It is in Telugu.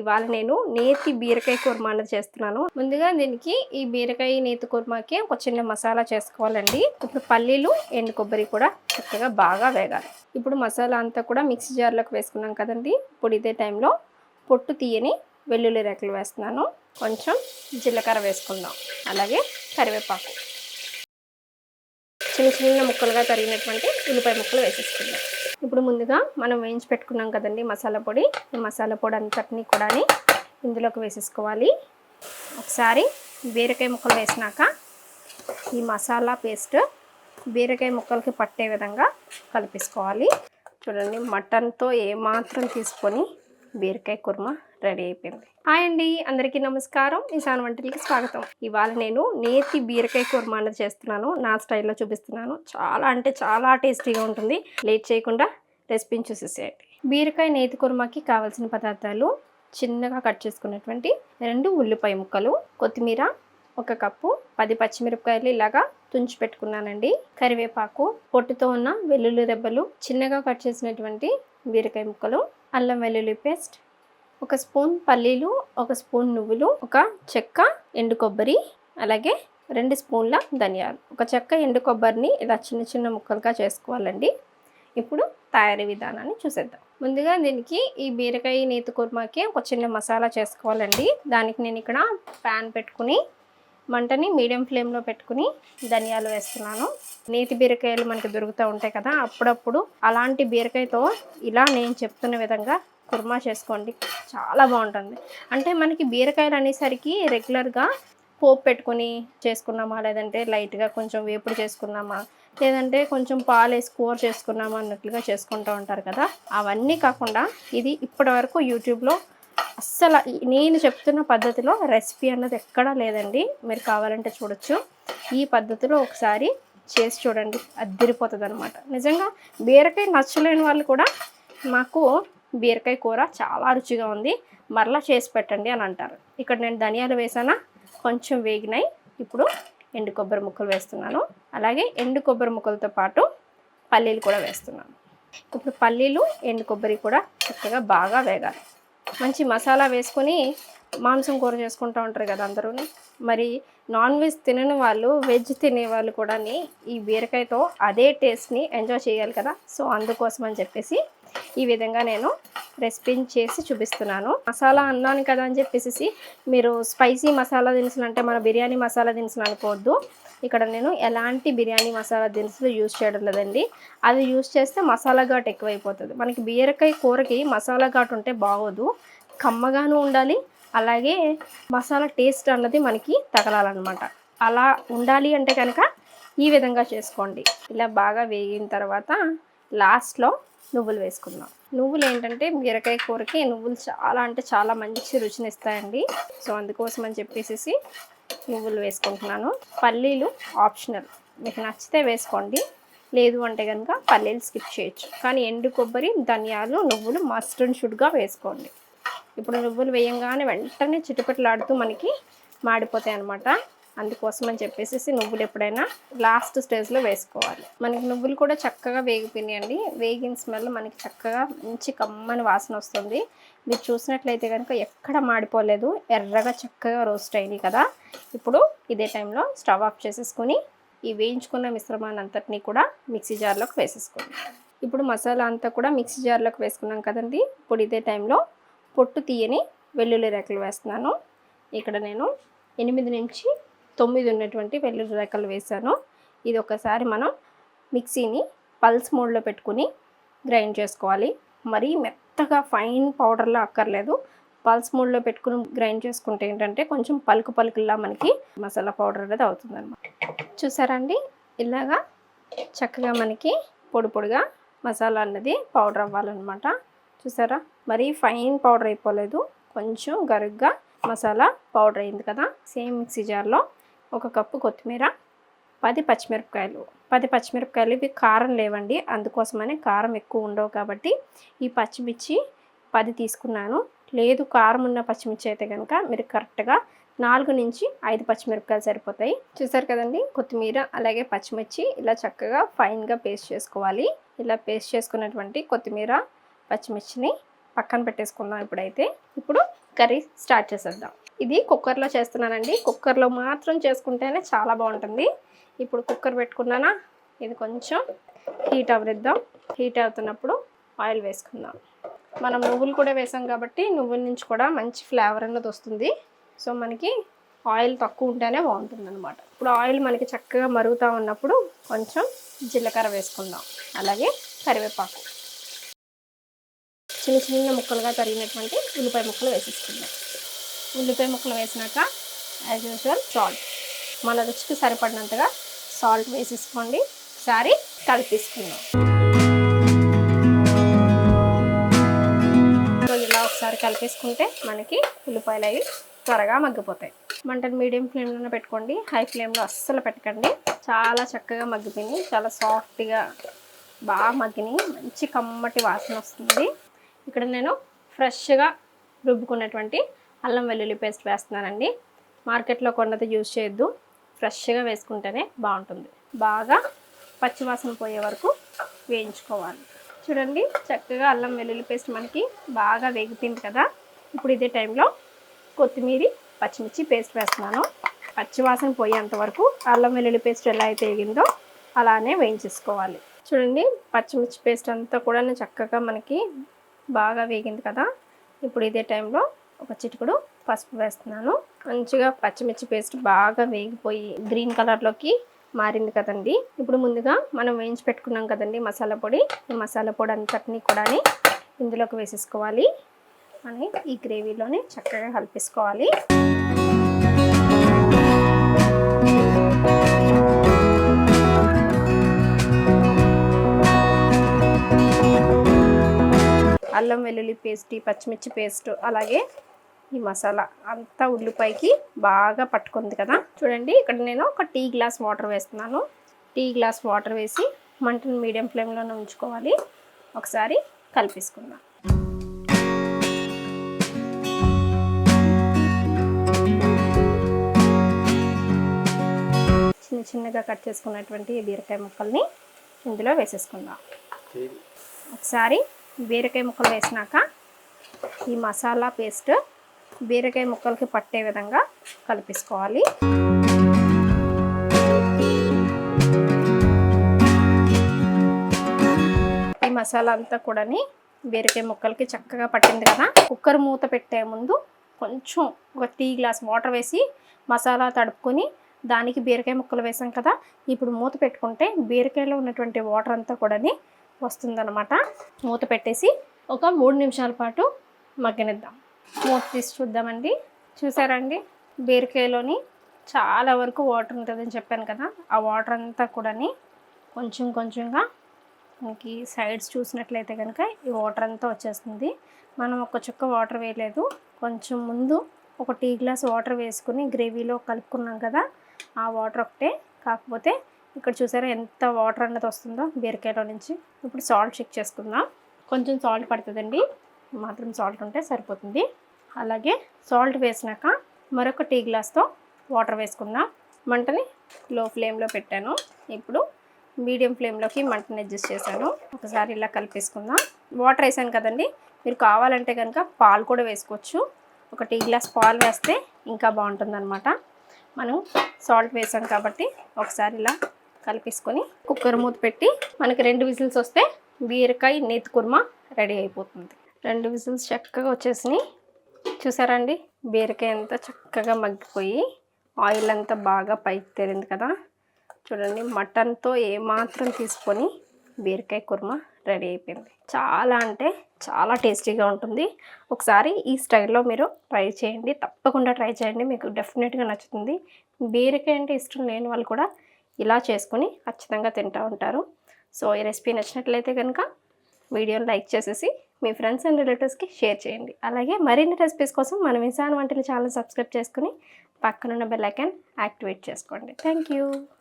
ఇవాళ నేను నేతి బీరకాయ కుర్మా అనేది చేస్తున్నాను. ముందుగా దీనికి ఈ బీరకాయ నేతి కుర్మాకి ఒక చిన్న మసాలా చేసుకోవాలండి. ఇప్పుడు పల్లీలు ఎండు కొబ్బరి కూడా చక్కగా బాగా వేగాలి. ఇప్పుడు మసాలా అంతా కూడా మిక్సీ జార్లోకి వేసుకున్నాం కదండి. ఇప్పుడు ఇదే టైంలో పొట్టు తీయని వెల్లుల్లి రేకలు వేస్తున్నాను. కొంచెం జీలకర్ర వేసుకుందాం. అలాగే కరివేపాకు. చిన్న చిన్న ముక్కలుగా తరిగినటువంటి ఉల్లిపాయ ముక్కలు వేసేసుకుందాం. ఇప్పుడు ముందుగా మనం వేయించి పెట్టుకున్నాం కదండి మసాలా పొడి. ఈ మసాలా పొడి అంతటినీ కూడా ఇందులోకి వేసేసుకోవాలి. ఒకసారి బీరకాయ ముక్కలు వేసినాక ఈ మసాలా పేస్ట్ బీరకాయ ముక్కలకి పట్టే విధంగా కలిపేసుకోవాలి. చూడండి మటన్తో ఏమాత్రం తీసుకొని బీరకాయ కుర్మా రెడీ అయిపోయింది. హాయ్ అండి అందరికీ నమస్కారం. ఈశాన్ వంటలకి స్వాగతం. ఇవాళ నేను నేతి బీరకాయ కుర్మా అనేది చేస్తున్నాను. నా స్టైల్లో చూపిస్తున్నాను. చాలా అంటే చాలా టేస్టీగా ఉంటుంది. లేట్ చేయకుండా రెసిపీని చూసేసేయండి బీరకాయ నేతి కుర్మాకి కావాల్సిన పదార్థాలు చిన్నగా కట్ చేసుకున్నటువంటి రెండు ఉల్లిపాయ ముక్కలు కొత్తిమీర ఒక కప్పు పది పచ్చిమిరపకాయలు ఇలాగా తుంచి పెట్టుకున్నానండి. కరివేపాకు పొట్టుతో ఉన్న వెల్లుల్లి రెబ్బలు చిన్నగా కట్ చేసినటువంటి బీరకాయ ముక్కలు అల్లం వెల్లుల్లి పేస్ట్ ఒక స్పూన్ పల్లీలు ఒక స్పూన్ నువ్వులు ఒక చెక్క ఎండు కొబ్బరి అలాగే రెండు స్పూన్ల ధనియాలు. ఒక చెక్క ఎండు కొబ్బరిని ఇలా చిన్న చిన్న ముక్కలుగా చేసుకోవాలండి. ఇప్పుడు తయారీ విధానాన్ని చూసేద్దాం. ముందుగా దీనికి ఈ బీరకాయ నేతి కుర్మాకి ఒక చిన్న మసాలా చేసుకోవాలండి. దానికి నేను ఇక్కడ ప్యాన్ పెట్టుకుని మంటని మీడియం ఫ్లేమ్లో పెట్టుకుని ధనియాలు వేస్తున్నాను. నేతి బీరకాయలు మనకి దొరుకుతూ ఉంటాయి కదా అప్పుడప్పుడు అలాంటి బీరకాయతో ఇలా నేను చెప్తున్న విధంగా కుర్మా చేసుకోండి. చాలా బాగుంటుంది. అంటే మనకి బీరకాయలు అనేసరికి రెగ్యులర్గా పోపు పెట్టుకొని చేసుకున్నామా లేదంటే లైట్గా కొంచెం వేపుడు చేసుకున్నామా లేదంటే కొంచెం పాలు వేసి కూర చేసుకున్నాము అన్నట్లుగా చేసుకుంటూ ఉంటారు కదా. అవన్నీ కాకుండా ఇది ఇప్పటివరకు యూట్యూబ్లో అస్సలు నేను చెప్తున్న పద్ధతిలో రెసిపీ అన్నది ఎక్కడా లేదండి. మీరు కావాలంటే చూడొచ్చు. ఈ పద్ధతిలో ఒకసారి చేసి చూడండి. అద్దరిపోతుంది అనమాట నిజంగా బీరకాయ నచ్చలేని వాళ్ళు కూడా మాకు బీరకాయ కూర చాలా రుచిగా ఉంది. మరలా చేసి పెట్టండి అని అంటారు. ఇక్కడ నేను ధనియాలు వేసానా? కొంచెం వేగినాయి. ఇప్పుడు ఎండు కొబ్బరి ముక్కలు వేస్తున్నాను. అలాగే ఎండు కొబ్బరి ముక్కలతో పాటు పల్లీలు కూడా వేస్తున్నాను. ఇప్పుడు పల్లీలు ఎండు కొబ్బరి కూడా చక్కగా బాగా వేగాలి. మంచి మసాలా వేసుకొని మాంసం కూర చేసుకుంటూ ఉంటారు కదా అందరూ మరి నాన్ వెజ్ తినని వాళ్ళు వెజ్ తినే వాళ్ళు కూడా ఈ బీరకాయతో అదే టేస్ట్ని ఎంజాయ్ చేయాలి కదా. సో అందుకోసం అని చెప్పేసి ఈ విధంగా నేను రెసిపీని చేసి చూపిస్తున్నాను. మసాలా అన్నాను కదా అని చెప్పేసి మీరు స్పైసీ మసాలా దినుసులు అంటే మన బిర్యానీ మసాలా దినుసులు అనుకోవద్దు. ఇక్కడ నేను ఎలాంటి బిర్యానీ మసాలా దినుసులు యూజ్ చేయడం లేదండి. అది యూజ్ చేస్తే మసాలా ఘాట్ ఎక్కువైపోతుంది. మనకి బీరకాయ కూరకి మసాలా ఘాట్ ఉంటే బాగోదు. కమ్మగాను ఉండాలి. అలాగే మసాలా టేస్ట్ అన్నది మనకి తగలాలన్నమాట. అలా ఉండాలి అంటే కనుక ఈ విధంగా చేసుకోండి. ఇలా బాగా వేగిన తర్వాత లాస్ట్లో నువ్వులు వేసుకుందాం. నువ్వులు ఏంటంటే బీరకాయ కూరకి నువ్వులు చాలా అంటే చాలా మంచి రుచిని ఇస్తాయండి. సో అందుకోసం అని చెప్పేసి నువ్వులు వేసుకుంటున్నాను. పల్లీలు ఆప్షనల్. మీకు నచ్చితే వేసుకోండి. లేదు అంటే కనుక పల్లీలు స్కిప్ చేయొచ్చు. కానీ ఎండు కొబ్బరి ధనియాలు నువ్వులు మస్ట్ అండ్ షుడ్గా వేసుకోండి. ఇప్పుడు నువ్వులు వేయంగానే వెంటనే చిటపట్లాడుతూ మనకి మాడిపోతాయి అనమాట అందుకోసం అని చెప్పేసి నువ్వులు ఎప్పుడైనా లాస్ట్ స్టేజ్లో వేసుకోవాలి. మనకి నువ్వులు కూడా చక్కగా వేగిపోయినాయండి. వేగిన స్మెల్ మనకి చక్కగా మంచి కమ్మని వాసన వస్తుంది. మీరు చూసినట్లయితే కనుక ఎక్కడ మాడిపోలేదు. ఎర్రగా చక్కగా రోస్ట్ అయినాయి కదా. ఇప్పుడు ఇదే టైంలో స్టవ్ ఆఫ్ చేసేసుకొని ఈ వేయించుకున్న మిశ్రమాన్ని అంతటినీ కూడా మిక్సీ జార్లోకి వేసేసుకోండి. ఇప్పుడు మసాలా అంతా కూడా మిక్సీ జార్లోకి వేసుకున్నాం కదండి. ఇప్పుడు ఇదే టైంలో పొట్టు తీయని వెల్లుల్లి రెక్కలు వేస్తున్నాను. ఇక్కడ నేను ఎనిమిది నుంచి తొమ్మిది ఉన్నటువంటి వెల్లుల్లి రెక్కలు వేసాను ఇది ఒకసారి మనం మిక్సీని పల్స్ మోడ్లో పెట్టుకుని గ్రైండ్ చేసుకోవాలి. మరీ మెత్తగా ఫైన్ పౌడర్లా అక్కర్లేదు. పల్స్ మోడ్లో పెట్టుకుని గ్రైండ్ చేసుకుంటే ఏంటంటే కొంచెం పలుకు పలుకుల్లా మనకి మసాలా పౌడర్ అనేది అవుతుందన్నమాట. చూసారండి ఇలాగా చక్కగా మనకి పొడి పొడిగా మసాలా అన్నది పౌడర్ అవ్వాలన్నమాట. చూసారా? మరీ ఫైన్ పౌడర్ అయిపోలేదు. కొంచెం గరుగ్గా మసాలా పౌడర్ అయింది కదా? సేమ్ మిక్సీ జార్లో ఒక కప్పు కొత్తిమీర పది పచ్చిమిరపకాయలు. పది పచ్చిమిరపకాయలు ఇవి కారం లేవండి. అందుకోసమని కారం ఎక్కువ ఉండవు కాబట్టి ఈ పచ్చిమిర్చి పది తీసుకున్నాను. లేదు కారం ఉన్న పచ్చిమిర్చి అయితే కనుక మీరు కరెక్ట్గా నాలుగు నుంచి ఐదు పచ్చిమిరపకాయలు సరిపోతాయి. చూసారు కదండి? కొత్తిమీర అలాగే పచ్చిమిర్చి ఇలా చక్కగా ఫైన్గా పేస్ట్ చేసుకోవాలి. ఇలా పేస్ట్ చేసుకున్నటువంటి కొత్తిమీర పచ్చిమిర్చిని పక్కన పెట్టేసుకుందాం ఇప్పుడైతే. ఇప్పుడు కర్రీ స్టార్ట్ చేసేద్దాం. ఇది కుక్కర్లో చేస్తున్నానండి. కుక్కర్లో మాత్రం చేసుకుంటేనే చాలా బాగుంటుంది. ఇప్పుడు కుక్కర్ పెట్టుకున్నానా? ఇది కొంచెం హీట్ అవరిద్దాం హీట్ అవుతున్నప్పుడు ఆయిల్ వేసుకుందాం. మనం నువ్వులు కూడా వేసాం కాబట్టి నువ్వుల నుంచి కూడా మంచి ఫ్లేవర్ అన్నది వస్తుంది. సో మనకి ఆయిల్ తక్కువ ఉంటేనే బాగుంటుంది అనమాట ఇప్పుడు ఆయిల్ మనకి చక్కగా మరుగుతూ ఉన్నప్పుడు కొంచెం జీలకర్ర వేసుకుందాం. అలాగే కరివేపాకు. చిన్న చిన్న ముక్కలుగా తరిగినటువంటి ఉల్లిపాయ ముక్కలు వేసేసుకుందాం. ఉల్లిపాయ ముక్కలు వేసినాక యాజ్ యూజువల్ సాల్ట్ మన రుచికి సరిపడినంతగా సాల్ట్ వేసేసుకోండి. ఒకసారి కలిపేసుకుందాం. ఇలా ఒకసారి కలిపేసుకుంటే మనకి ఉల్లిపాయలు అవి త్వరగా మగ్గిపోతాయి. మంటను మీడియం ఫ్లేమ్లోనే పెట్టుకోండి. హై ఫ్లేమ్లో అస్సలు పెట్టకండి. చాలా చక్కగా మగ్గిపోయినాయి. చాలా సాఫ్ట్గా బాగా మగ్గినాయి. మంచి కమ్మటి వాసన వస్తుంది. ఇక్కడ నేను ఫ్రెష్గా రుబ్బుకున్నటువంటి అల్లం వెల్లుల్లి పేస్ట్ వేస్తున్నానండి. మార్కెట్లో కొన్నది యూజ్ చేయొద్దు. ఫ్రెష్గా వేసుకుంటేనే బాగుంటుంది. బాగా పచ్చివాసన పోయే వరకు వేయించుకోవాలి. చూడండి చక్కగా అల్లం వెల్లుల్లి పేస్ట్ మనకి బాగా వేగుతుంది కదా. ఇప్పుడు ఇదే టైంలో కొత్తిమీర పచ్చిమిర్చి పేస్ట్ వేస్తున్నాను. పచ్చివాసన పోయేంత వరకు అల్లం వెల్లుల్లి పేస్ట్ ఎలా అయితే వేగిందో అలానే వేయించేసుకోవాలి. చూడండి పచ్చిమిర్చి పేస్ట్ అంతా కూడా చక్కగా మనకి బాగా వేగింది కదా. ఇప్పుడు ఇదే టైంలో ఒక చిటికుడు పసుపు వేస్తున్నాను. మంచిగా పచ్చిమిర్చి పేస్ట్ బాగా వేగిపోయి గ్రీన్ కలర్లోకి మారింది కదండి. ఇప్పుడు ముందుగా మనం వేయించి పెట్టుకున్నాం కదండి మసాలా పొడి. ఈ మసాలా పొడి అంతటినీ కూడా ఇందులోకి వేసేసుకోవాలి. అని ఈ గ్రేవీలోనే చక్కగా కలిపేసుకోవాలి. అల్లం వెల్లుల్లి పేస్ట్ పచ్చిమిర్చి పేస్ట్ అలాగే ఈ మసాలా అంతా ఉల్లిపాయకి బాగా పట్టుకుంది కదా. చూడండి ఇక్కడ నేను ఒక టీ గ్లాస్ వాటర్ వేస్తున్నాను. టీ గ్లాస్ వాటర్ వేసి మంటను మీడియం ఫ్లేమ్లోనే ఉంచుకోవాలి. ఒకసారి కలిపేసుకుందాం. చిన్న చిన్నగా కట్ చేసుకున్నటువంటి బీరకాయ ముక్కల్ని ఇందులో వేసేసుకుందాం. ఒకసారి బీరకాయ ముక్కలు వేసినాక ఈ మసాలా పేస్ట్ బీరకాయ ముక్కలకి పట్టే విధంగా కలిపేసుకోవాలి. ఈ మసాలా అంతా కూడాని బీరకాయ ముక్కలకి చక్కగా పట్టింది కదా. కుక్కర్ మూత పెట్టే ముందు కొంచెం ఒక టీ గ్లాస్ వాటర్ వేసి మసాలా తడుపుకొని దానికి బీరకాయ ముక్కలు వేసాం కదా. ఇప్పుడు మూత పెట్టుకుంటే బీరకాయలో ఉన్నటువంటి వాటర్ అంతా కూడాని వస్తుందన్నమాట. మూత పెట్టేసి ఒక మూడు నిమిషాల పాటు మగ్గనిద్దాం. మూత తీసి చూద్దామండి. చూసారండి? బీరకాయలోని చాలా వరకు వాటర్ ఉంటుందని చెప్పాను కదా ఆ వాటర్ అంతా కూడాని కొంచెం కొంచెంగా మనకి సైడ్స్ చూసినట్లయితే కనుక ఈ వాటర్ అంతా వచ్చేస్తుంది. మనం ఒక చుక్క వాటర్ వేయలేదు. కొంచెం ముందు ఒక టీ గ్లాస్ వాటర్ వేసుకుని గ్రేవీలో కలుపుకున్నాం కదా ఆ వాటర్ ఒకటే. కాకపోతే ఇక్కడ చూసారా ఎంత వాటర్ అన్నది వస్తుందో బీరకాయలో నుంచి. ఇప్పుడు సాల్ట్ చెక్ చేసుకుందాం. కొంచెం సాల్ట్ పడుతుందండి. మాత్రం సాల్ట్ ఉంటే సరిపోతుంది. అలాగే సాల్ట్ వేసినాక మరొక టీ గ్లాస్తో వాటర్ వేసుకుందాం. మంటని లో ఫ్లేమ్లో పెట్టాను. ఇప్పుడు మీడియం ఫ్లేమ్లోకి మంటని అడ్జస్ట్ చేశాను. ఒకసారి ఇలా కలిపేసుకుందాం. వాటర్ వేసాను కదండి. మీరు కావాలంటే కనుక పాలు కూడా వేసుకోవచ్చు. ఒక టీ గ్లాస్ పాలు వేస్తే ఇంకా బాగుంటుందన్నమాట. మనం సాల్ట్ వేసాం కాబట్టి ఒకసారి ఇలా కలిపేసుకొని కుక్కర్ మూత పెట్టి మనకి రెండు విజిల్స్ వస్తే బీరకాయ నేతి కుర్మా రెడీ అయిపోతుంది. రెండు విజిల్స్ చక్కగా వచ్చేసినాయి. చూసారండి? బీరకాయ అంతా చక్కగా మగ్గిపోయి ఆయిల్ అంతా బాగా పైకి తేరింది కదా. చూడండి మటన్తో ఏమాత్రం తీసుకొని బీరకాయ కుర్మా రెడీ అయిపోయింది. చాలా అంటే చాలా టేస్టీగా ఉంటుంది. ఒకసారి ఈ స్టైల్లో మీరు ట్రై చేయండి. తప్పకుండా ట్రై చేయండి. మీకు డెఫినెట్గా నచ్చుతుంది. బీరకాయ అంటే ఇష్టం లేని వాళ్ళు కూడా ఇలా చేసుకొని ఖచ్చితంగా తింటూ ఉంటారు. సో ఈ రెసిపీ నచ్చినట్లయితే కనుక వీడియోని లైక్ చేసేసి మీ ఫ్రెండ్స్ అండ్ రిలేటివ్స్కి షేర్ చేయండి. అలాగే మరిన్ని రెసిపీస్ కోసం మనం ఇన్సాన్ వంటలు ఛానల్ సబ్స్క్రైబ్ చేసుకుని పక్కనున్న బెల్ ఐకాన్ యాక్టివేట్ చేసుకోండి. Thank you